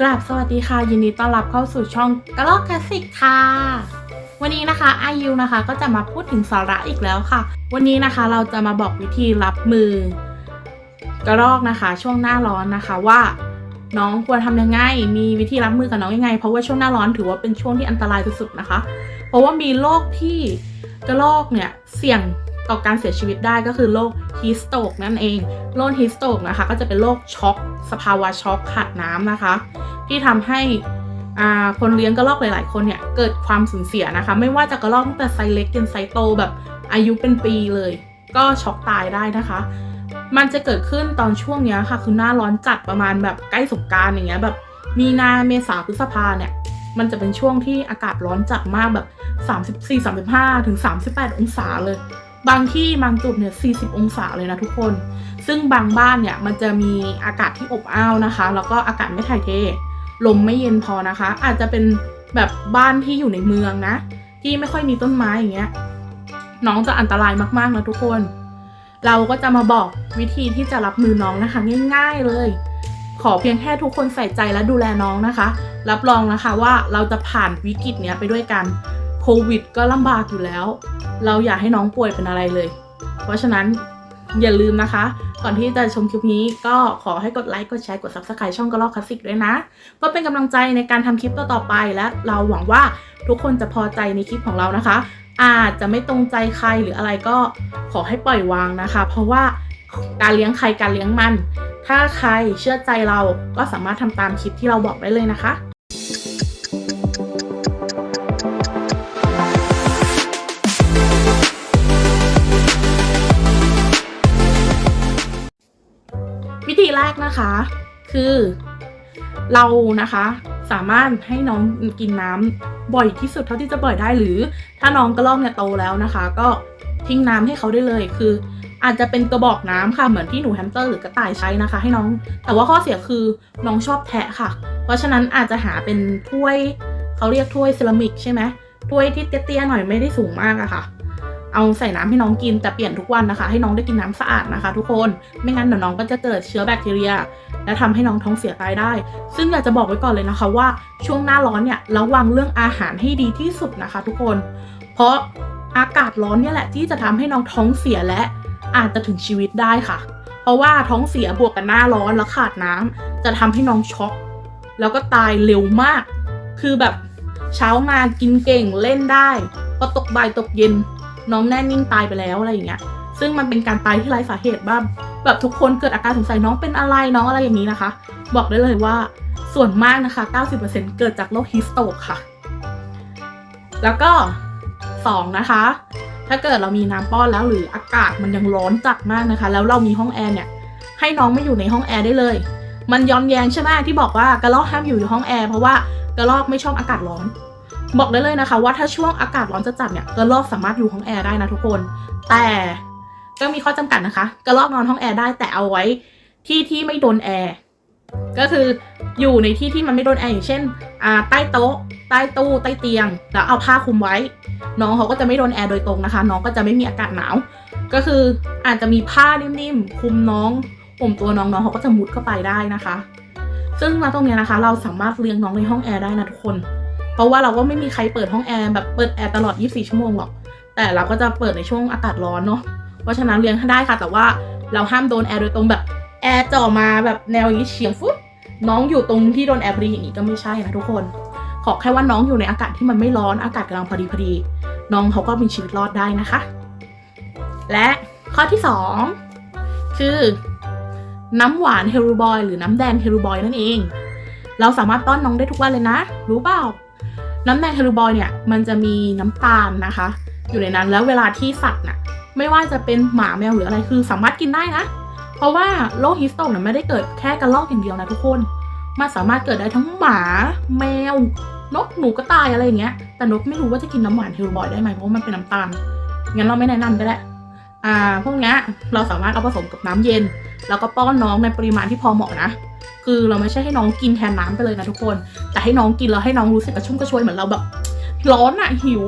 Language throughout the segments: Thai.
กราบสวัสดีค่ะ ยินดีต้อนรับเข้าสู่ช่องกระลอกคลาสสิกค่ะ วันนี้นะคะอายุนะคะก็จะมาพูดถึงสาระอีกแล้วค่ะ วันนี้นะคะเราจะมาบอกวิธีรับมือ กระรอกนะคะ ช่วงหน้าร้อนนะคะว่า น้องควรทำยังไง มีวิธีรับมือกับน้องยังไง เพราะว่าช่วงหน้าร้อนถือว่าเป็นช่วงที่อันตรายที่สุดนะคะ เพราะว่ามีโรคที่กระรอกเนี่ยเสี่ยง ต่อการเสียชีวิตได้ก็คือโรคฮีสโตกนั่นเองโรคฮีสโตกนะคะก็จะเป็นโรคช็อกสภาวะช็อกขาดน้ำนะคะ ที่ทำให้คนเลี้ยงกระรอกหลาย ๆ คนเนี่ยเกิดความสูญเสียนะคะ ไม่ว่าจะกระรอกตั้งแต่ไซเล็กจนไซโตแบบอายุเป็นปีเลย ก็ช็อกตายได้นะคะ มันจะเกิดขึ้นตอนช่วงนี้ค่ะ คือหน้าร้อนจัดประมาณแบบใกล้สงการอย่างเงี้ยแบบมีนาเมษาพฤษภาเนี่ยมันจะเป็นช่วงที่อากาศร้อนจัดมากแบบ 34 35 ถึง 38 องศาเลย บางที่บางจุดเนี่ย 40 องศาเลยนะทุกคน ซึ่งบางบ้านเนี่ยมันจะมีอากาศที่อบอ้าวนะคะ แล้วก็อากาศไม่ถ่ายเท ลมไม่เย็นพอนะคะ อาจจะเป็นแบบบ้านที่อยู่ในเมืองนะ ที่ไม่ค่อยมีต้นไม้อย่างเงี้ย น้องจะอันตรายมากๆนะทุกคน เราก็จะมาบอกวิธีที่จะรับมือน้องนะคะ ง่ายๆเลย ขอเพียงแค่ทุกคนใส่ใจและดูแลน้องนะคะ รับรองนะคะว่าเราจะผ่านวิกฤตเนี้ยไปด้วยกัน โควิดก็ลำบากอยู่แล้ว เราอยากให้น้องป่วยเป็นอะไรเลย เพราะฉะนั้นอย่าลืมนะคะ ก่อนที่จะชมคลิปนี้ก็ขอให้กดไลค์ กดแชร์ กด subscribe ช่องกระลอกคลาสสิกด้วยนะ เพื่อเป็นกำลังใจในการทำคลิปต่อๆไป และเราหวังว่าทุกคนจะพอใจในคลิปของเรานะคะ อาจจะไม่ตรงใจใครหรืออะไรก็ขอให้ปล่อยวางนะคะ เพราะว่าการเลี้ยงใครการเลี้ยงมัน ถ้าใครเชื่อใจเราก็สามารถทำตามคลิปที่เราบอกได้เลยนะคะ กนะคะ คือเรานะคะสามารถให้น้องกินน้ำบ่อยที่สุดเท่าที่จะบ่อยได้หรือ ถ้าน้องกระรอกเนี่ยโตแล้วนะคะ ก็ทิ้งน้ำให้เขาได้เลยคือ อาจจะเป็นกระบอกน้ำค่ะเหมือนที่หนูแฮมสเตอร์หรือกระต่ายใช้นะคะ ให้น้อง แต่ว่าข้อเสียคือน้องชอบแทะค่ะ เพราะฉะนั้นอาจจะหาเป็นถ้วยเขาเรียกถ้วยเซรามิกใช่ไหมถ้วยที่เตี้ยๆหน่อยไม่ได้สูงมากอะค่ะ เอาใส่น้ำให้น้องกินแต่เปลี่ยนทุกวันนะคะ ให้น้องได้กินน้ำสะอาดนะคะ ทุกคนไม่งั้นเดี๋ยวน้องก็จะเกิดเชื้อแบคทีเรีย และทำให้น้องท้องเสียตายได้ ซึ่งอยากจะบอกไว้ก่อนเลยนะคะว่าช่วงหน้าร้อนเนี่ยระวังเรื่องอาหารให้ดีที่สุดนะคะ ทุกคน เพราะอากาศร้อนเนี่ยแหละที่จะทำให้น้องท้องเสียและอาจจะถึงชีวิตได้ค่ะ เพราะว่าท้องเสียบวกกับหน้าร้อนแล้วขาดน้ำจะทำให้น้องช็อกแล้วก็ตายเร็วมาก คือแบบเช้ามากินเก่งเล่นได้พอตกบ่ายตกเย็น น้องแน่นิ่งตายไปแล้วอะไรอย่างเงี้ย ซึ่งมันเป็นการตายที่ไร้สาเหตุบ้างแบบทุกคนเกิดอาการสงสัยน้องเป็นอะไรน้องอะไรอย่างนี้นะคะ บอกได้เลยว่าส่วนมากนะคะ 90%เกิดจากโรคฮิสโตกค่ะ แล้วก็ 2 นะคะ ถ้าเกิดเรามีน้ำป้อนแล้วหรืออากาศมันยังร้อนจัดมากนะคะ แล้วเรามีห้องแอร์เนี่ย ให้น้องไม่อยู่ในห้องแอร์ได้เลย มันย้อนแยงใช่ไหมที่บอกว่ากระรอกห้ามอยู่ในห้องแอร์เพราะว่ากระรอกไม่ชอบอากาศร้อน บอกได้เลยนะคะ ว่าถ้าช่วงอากาศร้อนจัดๆเนี่ยกระรอกสามารถอยู่ห้องแอร์ได้นะทุกคน แต่ก็มีข้อจำกัดนะคะกระรอกนอนห้องแอร์ได้แต่เอาไว้ที่ที่ไม่โดนแอร์ก็คืออยู่ในที่ที่มันไม่โดนแอร์อย่างเช่นใต้โต๊ะ ใต้ตู้ใต้เตียง แล้วเอาผ้าคลุมไว้ น้องเขาก็จะไม่โดนแอร์โดยตรงนะคะ น้องก็จะไม่มีอากาศหนาว ก็คืออาจจะมีผ้านิ่มๆคลุมน้องห่มตัวน้องน้องเขาก็จะมุดเข้าไปได้นะคะ ซึ่งมาตรงนี้นะคะ เราสามารถเลี้ยงน้องในห้องแอร์ได้นะทุกคน เพราะว่าเราก็ไม่มีใครเปิดห้องแอร์แบบเปิดแอร์ตลอด 24 ชั่วโมงหรอก แต่เราก็จะเปิดในช่วงอากาศร้อนเนาะ เพราะฉะนั้นเลี้ยงได้ค่ะ แต่ว่าเราห้ามโดนแอร์โดยตรงแบบแอร์จ่อมาแบบแนวอย่างนี้เฉียงฟุตน้องอยู่ตรงที่โดนแอร์พอดีอย่างนี้ก็ไม่ใช่นะทุกคน ขอแค่ว่าน้องอยู่ในอากาศที่มันไม่ร้อนอากาศกำลังพอดีพอดี น้องเขาก็มีชีวิตรอดได้นะคะ และข้อที่สองคือ น้ำหวานเฮลูบอยหรือน้ำแดงเฮลูบอยนั่นเอง เราสามารถป้อนน้องได้ทุกวันเลยนะ รู้เปล่า น้ำแดงเฮลูบอยเนี่ยมันจะมีน้ำตาลนะคะ อยู่ในนั้นแล้วเวลาที่สัตว์น่ะไม่ว่าจะเป็นหมาแมวหรืออะไรคือสามารถกินได้นะ เพราะว่าโรคฮิสโตกเนี่ยไม่ได้เกิดแค่กระรอกอย่างเดียวนะทุกคนมันสามารถเกิดได้ทั้งหมาแมวนกหนูกระต่ายอะไรอย่างเงี้ย แต่นกไม่รู้ว่าจะกินน้ำหวานเฮลบอยได้ไหมเพราะว่ามันเป็นน้ำตาลงั้นเราไม่แนะนำก็ได้อ่าพวกเนี้ยเราสามารถเอาผสมกับน้ำเย็น แล้วก็ป้อนน้องในปริมาณที่พอเหมาะนะ คือเราไม่ใช่ให้น้องกินแทนน้ำไปเลยนะทุกคน แต่ให้น้องกินแล้วให้น้องรู้สึกกระชุ่มกระชวยเหมือนเราแบบร้อนอะหิว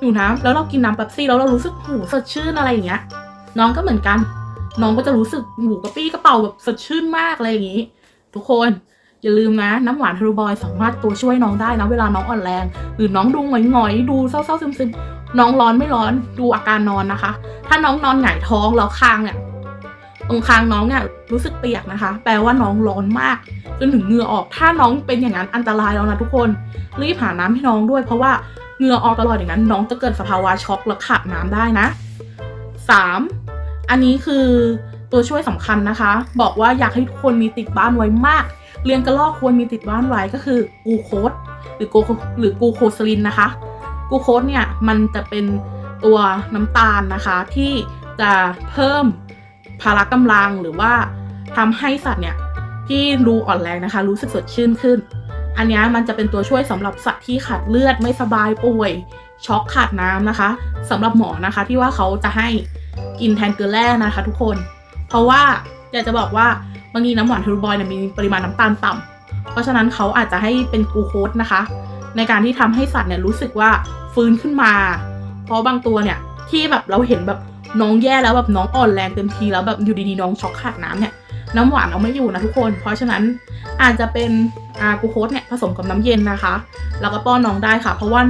อยู่น้ำแล้วเรากินน้ำเป๊ปซี่แล้วเรารู้สึกหูสดชื่นอะไรอย่างเงี้ย น้องก็เหมือนกัน น้องก็จะรู้สึกหูกระปี้กระเป๋าแบบสดชื่นมากอะไรอย่างงี้ ทุกคนอย่าลืมนะน้ำหวานฮารูบอยสามารถตัวช่วยน้องได้นะเวลาน้องอ่อนแรง หรือน้องดูหงอยๆดูเศร้าๆซึมๆน้องร้อนไม่ร้อนดูอาการนอนนะคะ ถ้าน้องนอนหงายท้องแล้วคางเนี่ย ตรงคางน้องเนี่ยรู้สึกเปียกนะคะ แปลว่าน้องร้อนมากจนถึงเหงื่อออก ถ้าน้องเป็นอย่างนั้นอันตรายแล้วนะทุกคน รีบหาน้ำให้น้องด้วย เพราะว่าเหงื่อออกตลอดอย่างนั้น น้องจะเกิดสภาวะช็อกและขาดน้ำได้นะ 3. อันนี้คือตัวช่วยสำคัญนะคะ บอกว่าอยากให้ทุกคนมีติดบ้านไว้มากเรียนกระลอกควรมีติดบ้านไว้ก็คือกูโคสหรือกูหรือกูโคสลินนะคะกูโคสเนี่ยมันจะเป็นตัวน้ำตาลนะคะที่จะเพิ่ม พละกำลังหรือว่าทำให้สัตว์เนี่ยที่ดูอ่อนแรงนะคะ รู้สึกสดชื่นขึ้น อันนี้มันจะเป็นตัวช่วยสำหรับสัตว์ที่ขาดเลือดไม่สบายป่วย ช็อกขาดน้ำนะคะสำหรับหมอนะคะที่ว่าเขาจะให้กินแทนเกลือแร่นะคะ ทุกคน เพราะว่าอยากจะบอกว่าบางทีน้ำหวานทูบอยเนี่ยมีปริมาณน้ำตาลต่ำเพราะฉะนั้นเขาอาจจะให้เป็นกูโคสนะคะ ในการที่ทำให้สัตว์เนี่ยรู้สึกว่าฟื้นขึ้นมา เพราะบางตัวเนี่ยที่แบบเราเห็นแบบ น้องแย่แล้วแบบน้องอ่อนแรงเต็มทีแล้วแบบอยู่ดีๆน้องช็อกขาดน้ำเนี่ยน้ำหวานเอาไม่อยู่นะทุกคน เพราะฉะนั้นอาจจะเป็นอากูโคสเนี่ยผสมกับน้ำเย็นนะคะ แล้วก็ป้อนน้องได้ค่ะ เพราะว่า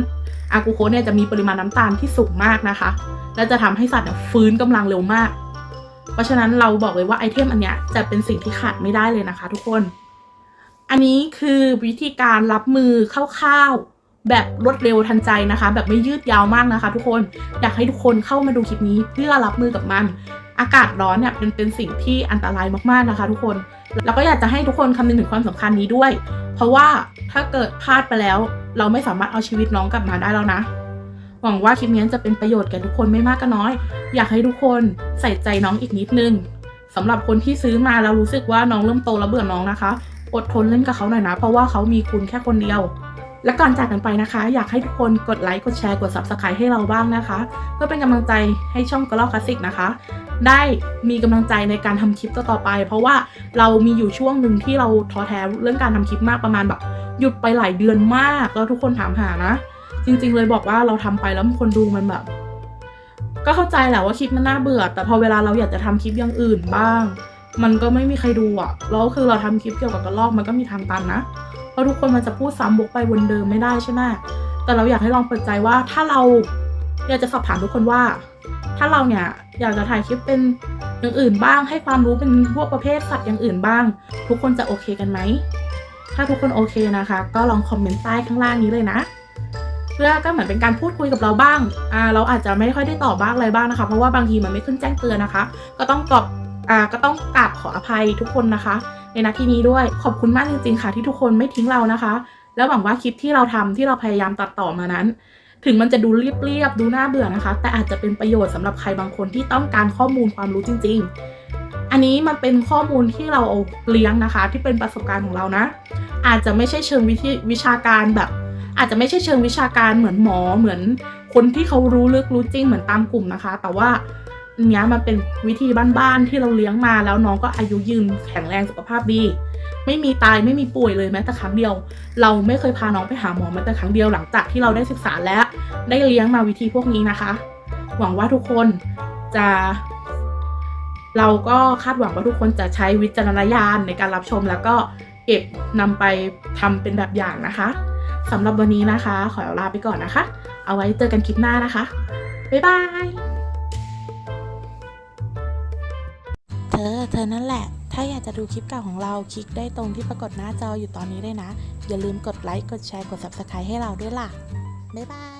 อากูโคสเนี่ยจะมีปริมาณน้ำตาลที่สูงมากนะคะ และจะทำให้สัตว์เนี่ยฟื้นกำลังเร็วมาก เพราะฉะนั้นเราบอกเลยว่าไอเทมอันเนี้ยจะเป็นสิ่งที่ขาดไม่ได้เลยนะคะ ทุกคน อันนี้คือวิธีการรับมือคร่าวๆ แบบรวดเร็วทันใจนะคะ แบบไม่ยืดยาวมากนะคะ ทุกคนอยากให้ทุกคนเข้ามาดูคลิปนี้เพื่อรับมือกับมัน อากาศร้อนเนี่ยเป็นเป็นสิ่งที่อันตรายมากๆนะคะ ทุกคนแล้วก็อยากจะให้ทุกคนคำนึงถึงความสำคัญนี้ด้วย เพราะว่าถ้าเกิดพลาดไปแล้ว เราไม่สามารถเอาชีวิตน้องกลับมาได้แล้วนะ หวังว่าคลิปนี้จะเป็นประโยชน์แก่ทุกคนไม่มากก็น้อย อยากให้ทุกคนใส่ใจน้องอีกนิดนึงสำหรับคนที่ซื้อมาแล้วรู้สึกว่าน้องเริ่มโตแล้วเบื่อน้องนะคะ อดทนเล่นกับเขาหน่อยนะ เพราะว่าเขามีคุณแค่คนเดียว และก่อนจากกันไปนะคะ อยากให้ทุกคนกดไลค์กดแชร์กด subscribe ให้เราบ้างนะคะ เพื่อเป็นกำลังใจให้ช่องกระลอกคลาสสิกนะคะ ได้มีกำลังใจในการทำคลิปต่อๆไป เพราะว่าเรามีอยู่ช่วงหนึ่งที่เราท้อแท้เรื่องการทำคลิปมากประมาณแบบหยุดไปหลายเดือนมากแล้วทุกคนถามหานะ จริง ๆ เลยบอกว่าเราทำไปแล้วคนดูมันแบบ ก็เข้าใจแหละว่าคลิปมันน่าเบื่อ แต่พอเวลาเราอยากจะทำคลิปอย่างอื่นบ้าง มันก็ไม่มีใครดูอะแล้วคือเราทำคลิปเกี่ยวกับกระรอกมันก็มีทางตันนะ เพราะทุกคนมันจะพูดซ้ำวกไปวนเดิมไม่ได้ใช่ไหมแต่เราอยากให้ลองเปิดใจว่าถ้าเราอยากจะสอบถามทุกคนว่า ถ้าเราเนี่ยอยากจะถ่ายคลิปเป็นอย่างอื่นบ้าง ให้ความรู้เป็นพวกประเภทสัตว์อย่างอื่นบ้าง ทุกคนจะโอเคกันไหมถ้าทุกคนโอเคนะคะ ก็ลองคอมเมนต์ใต้ข้างล่างนี้เลยนะเพื่อก็เหมือนเป็นการพูดคุยกับเราบ้างอ่าเราอาจจะไม่ค่อยได้ตอบบ้างอะไรบ้างนะคะ เพราะว่าบางทีมันไม่ขึ้นแจ้งเตือนนะคะ ก็ต้องกรอบ อ่าก็ต้องกราบขออภัยทุกคนนะคะ ในนาทีนี้ด้วยขอบคุณมากจริงๆค่ะ ที่ทุกคนไม่ทิ้งเรานะคะ แล้วหวังว่าคลิปที่เราทำที่เราพยายามตัดต่อมานั้น ถึงมันจะดูเรียบๆดูน่าเบื่อนะคะ แต่อาจจะเป็นประโยชน์สำหรับใครบางคนที่ต้องการข้อมูลความรู้จริง ๆอันนี้มันเป็นข้อมูลที่เราเอาเลี้ยงนะคะ ที่เป็นประสบการณ์ของเรานะ อาจจะไม่ใช่เชิงวิธีวิชาการแบบ อาจจะไม่ใช่เชิงวิชาการเหมือนหมอเหมือนคนที่เขารู้ลึกรู้จริงเหมือนตามกลุ่มนะคะ แต่ว่า เนี้ยมันเป็นวิธีบ้านๆที่เราเลี้ยงมาแล้วน้องก็อายุยืนแข็งแรงสุขภาพดี ไม่มีตายไม่มีป่วยเลยแม้แต่ครั้งเดียว เราไม่เคยพาน้องไปหาหมอแม้แต่ครั้งเดียวหลังจากที่เราได้ศึกษาและได้เลี้ยงมาวิธีพวกนี้นะคะ หวังว่าทุกคนจะ เราก็คาดหวังว่าทุกคนจะใช้วิจารณญาณในการรับชมแล้วก็เก็บนำไปทำเป็นแบบอย่างนะคะสำหรับวันนี้นะคะ ขอลาไปก่อนนะคะ เอาไว้เจอกันคลิปหน้านะคะบ๊ายบาย ธอ เธอนั่นแหละ ถ้าอยากจะดูคลิปเก่าของเรา คลิกได้ตรงที่ปรากฏหน้าจออยู่ตอนนี้เลยนะ อย่าลืมกดไลค์ กดแชร์ กด subscribe ให้เราด้วยล่ะ บ๊ายบาย